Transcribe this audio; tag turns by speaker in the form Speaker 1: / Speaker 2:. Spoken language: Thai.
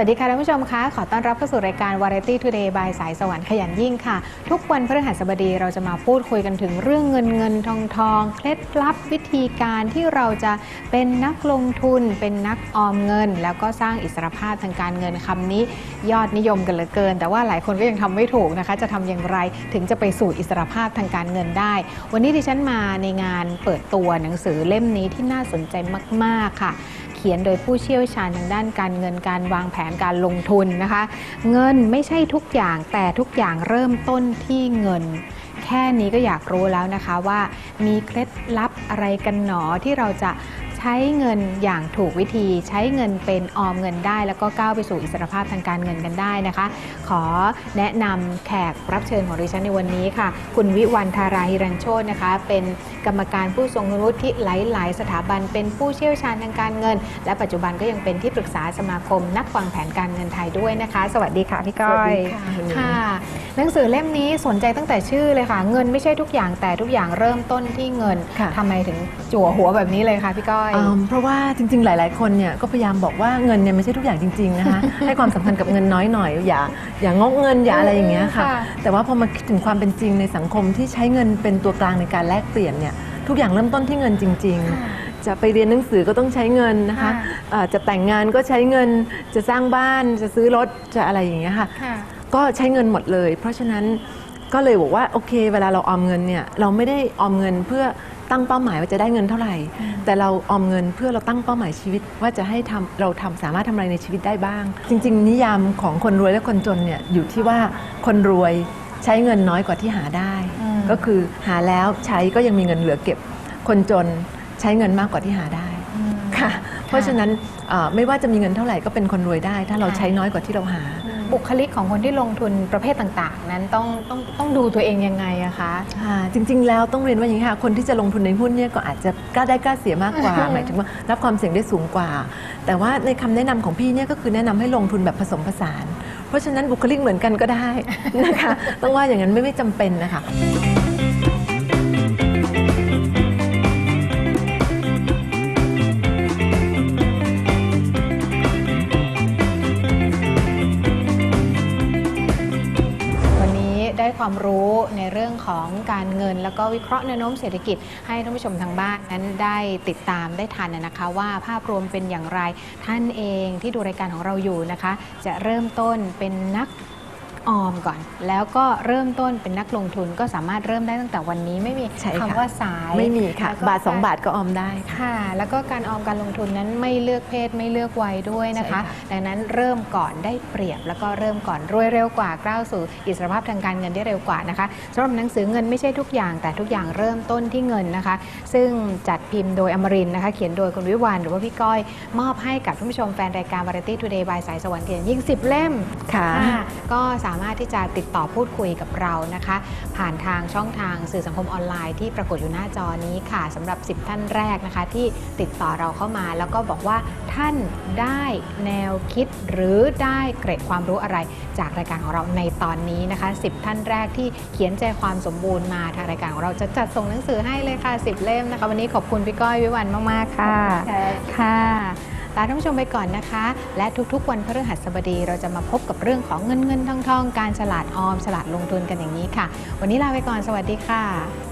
Speaker 1: วัสดีค่ะท่านผู้ชมคะขอต้อนรับเข้าสู่รายการ Variety Today by สายสวรรค์ขยันยิ่งค่ะ ทุกวันพฤหัสบดีเราจะมาพูดคุยกันถึงเรื่องเงินเงินทองทองเคล็ดลับวิธีการที่เราจะเป็นนักลงทุน เป็นนักออมเงิน แล้วก็สร้างอิสรภาพทางการเงินคำนี้ ยอดนิยมกันเหลือเกิน แต่ว่าหลายคนก็ยังทำไม่ถูกนะคะ จะทำอย่างไรถึงจะไปสู่อิสรภาพทางการเงินได้ วันนี้ดิฉันมาในงานเปิดตัวหนังสือเล่มนี้ที่น่าสนใจมาก ๆค่ะ ขียนโดยผู้เชี่ยวชาญทางด้านการเงินการวางแผนการลงทุนนะคะ เงินไม่ใช่ทุกอย่างแต่ทุกอย่างเริ่มต้นที่เงิน แค่นี้ก็อยากรู้แล้วนะคะว่ามีเคล็ดลับอะไรกันหนอที่เราจะ ช้เงินอย่างถูกวิธี ใช้เงินเป็นออมเงินได้ แล้วก็ก้าวไปสู่อิสรภาพทางการเงินกันได้นะคะ ขอแนะนำแขกรับเชิญของดิฉันในวันนี้ค่ะ คุณวิวันธาราฮิรันโชตนะคะ เป็นกรรมการผู้ทรงคุณวุฒิที่หลาย ๆ สถาบัน เป็นผู้เชี่ยวชาญทางการเงิน และปัจจุบันก็ยังเป็นที่ปรึกษาสมาคม นักวางแผนการเงินไทยด้วยนะคะ สวัสดีค่ะพี่ก้อย
Speaker 2: สวัสดีค่ะ
Speaker 1: ค่ะ หนังสือเล่มนี้สนใจตั้งแต่ชื่อเลยค่ะ เงินไม่ใช่ทุกอย่างแต่ทุกอย่างเริ่มต้นที่เงิน
Speaker 2: ค่ะ
Speaker 1: ทำไมถึงจั่วหัวแบบนี้เลยคะพี่ก้อย
Speaker 2: อืมเพราะว่าจริง ๆ หลาย ๆ คนเนี่ยก็พยายามบอกว่าเงินเนี่ยไม่ใช่ทุกอย่างจริงๆนะคะให้ความสำคัญกับเงินน้อยหน่อยอย่าอย่างกเงินอย่าอะไรอย่างเงี้ยค่ะ
Speaker 1: ค่ะ
Speaker 2: แต่ว่าพอมาคิดถึงความเป็นจริงในสังคมที่ใช้เงินเป็นตัวกลางในการแลกเปลี่ยนเนี่ยทุกอย่างเริ่มต้นที่เงินจริง ๆจะไปเรียนหนังสือก็ต้องใช้เงินนะคะ
Speaker 1: ค่ะ
Speaker 2: เอ่อจะแต่งงานก็ใช้เงิน จะสร้างบ้าน จะซื้อรถ จะอะไรอย่างเงี้ยค่ะ
Speaker 1: ค่ะ
Speaker 2: ก็ใช้เงินหมดเลย เพราะฉะนั้นก็เลยบอกว่าโอเค เวลาเราออมเงินเนี่ยเราไม่ได้ออมเงินเพื่อตั้งเป้าหมายว่าจะได้เงินเท่าไหร่ แต่เราออมเงินเพื่อเราตั้งเป้าหมายชีวิต ว่าจะให้ทำเราทำสามารถทำอะไรในชีวิตได้บ้าง จริง ๆ นิยามของคนรวยและคนจนเนี่ยอยู่ที่ว่าคนรวยใช้เงินน้อยกว่าที่หาได้
Speaker 1: อืม
Speaker 2: ก็คือหาแล้วใช้ก็ยังมีเงินเหลือเก็บ คนจนใช้เงินมากกว่าที่หาได้ค่ะ เพราะฉะนั้นเอ่อไม่ว่าจะมีเงินเท่าไหร่ก็เป็นคนรวยได้ ถ้าเราใช้น้อยกว่าที่เราหา
Speaker 1: บุคลิกของคนที่ลงทุนประเภทต่างๆ นั้นต้องต้องต้องดูตัวเองยังไงอะคะ
Speaker 2: ค่ะจริง ๆ แล้วต้องเรียนว่าอย่างนี้ค่ะ คนที่จะลงทุนในหุ้นเนี่ยก็อาจจะกล้าได้กล้าเสียมากกว่า หมายถึงว่ารับความเสี่ยงได้สูงกว่า แต่ว่าในคำแนะนำของพี่เนี่ยก็คือแนะนำให้ลงทุนแบบผสมผสาน เพราะฉะนั้นบุคลิกเหมือนกันก็ได้นะคะ ต้องว่าอย่างนั้นไม่ไม่จำเป็นนะคะ
Speaker 1: ความรู้ในเรื่องของการเงิน แล้วก็วิเคราะห์แนวโน้มเศรษฐกิจ ให้ท่านผู้ชมทางบ้านนั้นได้ติดตามได้ทันนะคะว่าภาพรวมเป็นอย่างไรท่านเองที่ดูรายการของเราอยู่นะคะ จะเริ่มต้นเป็นนัก ออมก่อน แล้วก็เริ่มต้นเป็นนักลงทุนก็สามารถเริ่มได้ตั้งแต่วันนี้ไม่มี
Speaker 2: ใช่ค่ะ
Speaker 1: คำว่าสาย
Speaker 2: ไม่มีค่ะ
Speaker 1: แล้วก็
Speaker 2: บาท 2 บาทก็ออมได้ค่ะ
Speaker 1: ค่ะ แล้วก็การออมการลงทุนนั้นไม่เลือกเพศไม่เลือกวัยด้วยนะคะ
Speaker 2: ใช่ค่ะ
Speaker 1: ดังนั้นเริ่มก่อนได้เปรียบ แล้วก็เริ่มก่อนรวยเร็วกว่าก้าวสู่อิสรภาพทางการเงินได้เร็วกว่านะคะสำหรับหนังสือเงินไม่ใช่ทุกอย่าง แต่ทุกอย่างเริ่มต้นที่เงินนะคะ ซึ่งจัดพิมพ์โดยอมรินทร์นะคะ เขียนโดยคุณวิวานหรือว่าพี่ก้อย มอบให้กับท่านผู้ชมแฟนรายการ Variety Today by สายสวรรค์เกียรติยิ่ง 10 เล่ม
Speaker 2: ค่ะ
Speaker 1: ค่ะก็สามารถที่จะติดต่อพูดคุยกับเรานะคะ ผ่านทางช่องทางสื่อสังคมออนไลน์ที่ปรากฏอยู่หน้าจอนี้ค่ะสำหรับ 10 ท่านแรกนะคะ ที่ติดต่อเราเข้ามา แล้วก็บอกว่าท่านได้แนวคิดหรือได้เกร็ดความรู้อะไร จากรายการของเราในตอนนี้นะคะ 10 ท่านแรกที่เขียนใจความสมบูรณ์มาทางรายการของเราจะจัดส่งหนังสือให้เลยค่ะ 10 เล่มนะคะ วันนี้ขอบคุณพี่ก้อยวิวันมากๆค่ะค่ะ ลาท่านผู้ชมไปก่อนนะคะ และทุกๆ วันพฤหัสบดีเราจะมาพบกับเรื่องของเงินเงินทองทองการฉลาดออมฉลาดลงทุนกันอย่างนี้ค่ะ วันนี้ลาไปก่อนสวัสดีค่ะ